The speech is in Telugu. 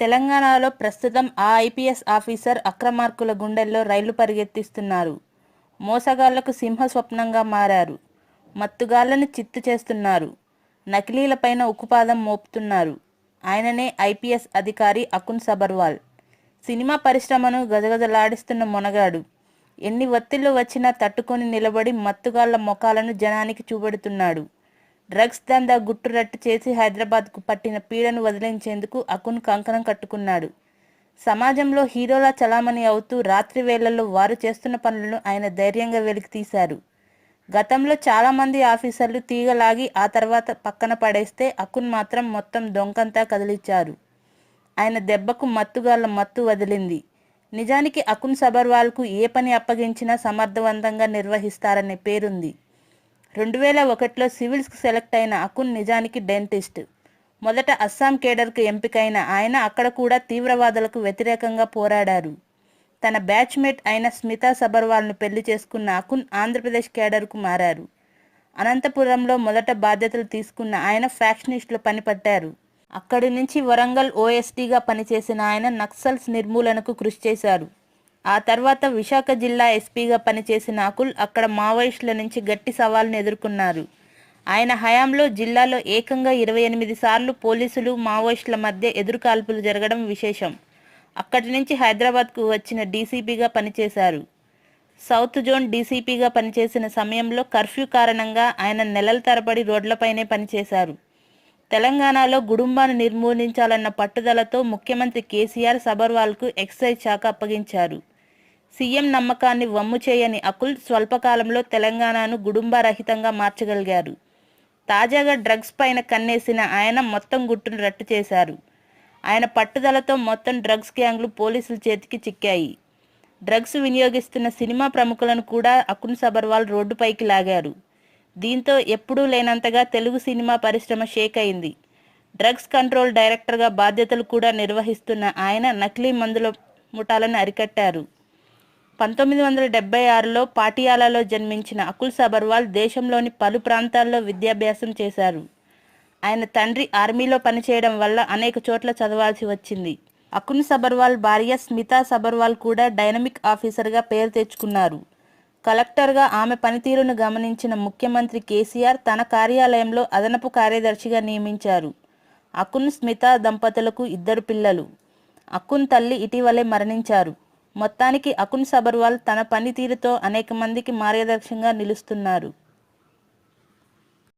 తెలంగాణలో ప్రస్తుతం ఆ ఐపీఎస్ ఆఫీసర్ అక్రమార్కుల గుండెల్లో రైళ్ళు పరిగెత్తిస్తున్నారు. మోసగాళ్ళకు సింహ స్వప్నంగా మారారు. మత్తుగాళ్ళను చిత్తు చేస్తున్నారు. నకిలీలపైన ఉక్కుపాదం మోపుతున్నారు. ఆయననే ఐపీఎస్ అధికారి అకున్ సబర్వాల్. సినిమా పరిశ్రమను గజగజలాడిస్తున్న మొనగాడు. ఎన్ని ఒత్తిళ్ళు వచ్చినా తట్టుకొని నిలబడి మత్తుగాళ్ళ మొఖాలను జనానికి చూపెడుతున్నాడు. డ్రగ్స్ దందా గుట్టురట్టు చేసి హైదరాబాద్కు పట్టిన పీడను వదిలించేందుకు అకున్ కంకణం కట్టుకున్నాడు. సమాజంలో హీరోలా చలామణి అవుతూ రాత్రి వేళల్లో వారు చేస్తున్న పనులను ఆయన ధైర్యంగా వెలికి తీశారు. గతంలో చాలామంది ఆఫీసర్లు తీగలాగి ఆ తర్వాత పక్కన పడేస్తే అకున్ మాత్రం మొత్తం దొంకంతా కదిలిచ్చారు. ఆయన దెబ్బకు మత్తుగాళ్ళ మత్తు వదిలింది. నిజానికి అకున్ సబర్వాల్కు ఏ పని అప్పగించినా సమర్థవంతంగా నిర్వహిస్తారనే పేరుంది. రెండు వేల ఒకటిలో సివిల్స్కి సెలెక్ట్ అయిన అకున్ నిజానికి డెంటిస్ట్. మొదట అస్సాం కేడర్కు ఎంపికైన ఆయన అక్కడ కూడా తీవ్రవాదులకు వ్యతిరేకంగా పోరాడారు. తన బ్యాచ్మేట్ అయిన స్మితా సబర్వాల్ను పెళ్ళి చేసుకున్న అకున్ ఆంధ్రప్రదేశ్ కేడర్కు మారారు. అనంతపురంలో మొదట బాధ్యతలు తీసుకున్న ఆయన ఫ్యాక్షనిస్టులు పనిపట్టారు అక్కడి నుంచి వరంగల్ ఓఎస్డీగా పనిచేసిన ఆయన నక్సల్స్ నిర్మూలనకు కృషి చేశారు. ఆ తర్వాత విశాఖ జిల్లా ఎస్పీగా పనిచేసిన అకుల్ అక్కడ మావోయిస్టుల నుంచి గట్టి సవాల్ను ఎదుర్కొన్నారు. ఆయన హయాంలో జిల్లాలో ఏకంగా ఇరవై ఎనిమిది సార్లు పోలీసులు మావోయిస్టుల మధ్య ఎదురుకాల్పులు జరగడం విశేషం. అక్కడి నుంచి హైదరాబాద్కు వచ్చిన డీసీపీగా పనిచేశారు. సౌత్ జోన్ డీసీపీగా పనిచేసిన సమయంలో కర్ఫ్యూ కారణంగా ఆయన నెలల తరబడి రోడ్లపైనే పనిచేశారు. తెలంగాణలో గుడుంబాను నిర్మూలించాలన్న పట్టుదలతో ముఖ్యమంత్రి కేసీఆర్ సబర్వాల్కు ఎక్సైజ్ శాఖ అప్పగించారు. సీఎం నమ్మకాన్ని వమ్ము చేయని అకుల్ స్వల్పకాలంలో తెలంగాణను గుడుంబారహితంగా మార్చగలిగారు. తాజాగా డ్రగ్స్ పైన కన్నేసిన ఆయన మొత్తం గుట్టును రట్టు చేశారు. ఆయన పట్టుదలతో మొత్తం డ్రగ్స్ గ్యాంగ్లు పోలీసుల చేతికి చిక్కాయి. డ్రగ్స్ వినియోగిస్తున్న సినిమా ప్రముఖులను కూడా అకున్ సబర్వాల్ రోడ్డుపైకి లాగారు. దీంతో ఎప్పుడూ లేనంతగా తెలుగు సినిమా పరిశ్రమ షేక్ అయింది. డ్రగ్స్ కంట్రోల్ డైరెక్టర్గా బాధ్యతలు కూడా నిర్వహిస్తున్న ఆయన నకిలీ మందుల ముఠాలను అరికట్టారు. పంతొమ్మిది వందల డెబ్బై ఆరులో పాటియాలాలో జన్మించిన అకుల్ సబర్వాల్ దేశంలోని పలు ప్రాంతాల్లో విద్యాభ్యాసం చేశారు. ఆయన తండ్రి ఆర్మీలో పనిచేయడం వల్ల అనేక చోట్ల చదవాల్సి వచ్చింది. అకున్ సబర్వాల్ భార్య స్మితా సబర్వాల్ కూడా డైనమిక్ ఆఫీసర్గా పేరు తెచ్చుకున్నారు. కలెక్టర్గా ఆమె పనితీరును గమనించిన ముఖ్యమంత్రి కేసీఆర్ తన కార్యాలయంలో అదనపు కార్యదర్శిగా నియమించారు. అకున్ స్మిత దంపతులకు ఇద్దరు పిల్లలు. అకున్ తల్లి ఇటీవలే మరణించారు. మొత్తానికి అకున్ సబర్వాల్ తన పనితీరుతో అనేక మందికి మార్గదర్శకంగా నిలుస్తున్నారు.